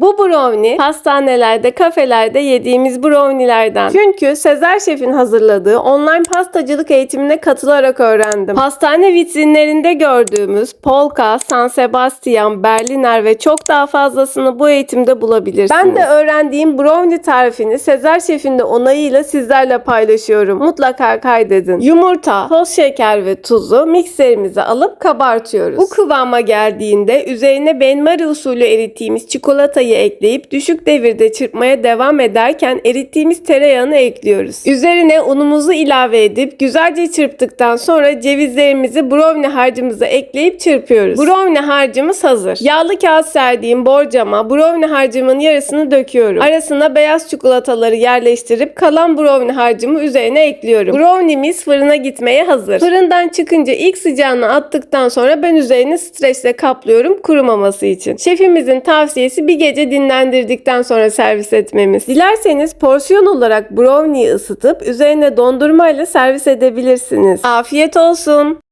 Bu brownie pastanelerde, kafelerde yediğimiz brownie'lerden. Çünkü Sezer Şef'in hazırladığı online pastacılık eğitimine katılarak öğrendim. Pastane vitrinlerinde gördüğümüz Polka, San Sebastian, Berliner ve çok daha fazlasını bu eğitimde bulabilirsiniz. Ben de öğrendiğim brownie tarifini Sezer Şef'in de onayıyla sizlerle paylaşıyorum. Mutlaka kaydedin. Yumurta, toz şeker ve tuzu mikserimize alıp kabartıyoruz. Bu kıvama geldiğinde üzerine benmari usulü erittiğimiz çikolatayı ekleyip düşük devirde çırpmaya devam ederken erittiğimiz tereyağını ekliyoruz. Üzerine unumuzu ilave edip güzelce çırptıktan sonra cevizlerimizi brownie harcımıza ekleyip çırpıyoruz. Brownie harcımız hazır. Yağlı kağıt serdiğim borcama brownie harcımın yarısını döküyorum. Arasına beyaz çikolataları yerleştirip kalan brownie harcımı üzerine ekliyorum. Brownie'miz fırına gitmeye hazır. Fırından çıkınca ilk sıcağını attıktan sonra ben üzerini streçle kaplıyorum kurumaması için. Şefimizin tavsiyesi bir gece dinlendirdikten sonra servis etmemiz. Dilerseniz porsiyon olarak brownie'yi ısıtıp üzerine dondurmayla servis edebilirsiniz. Afiyet olsun.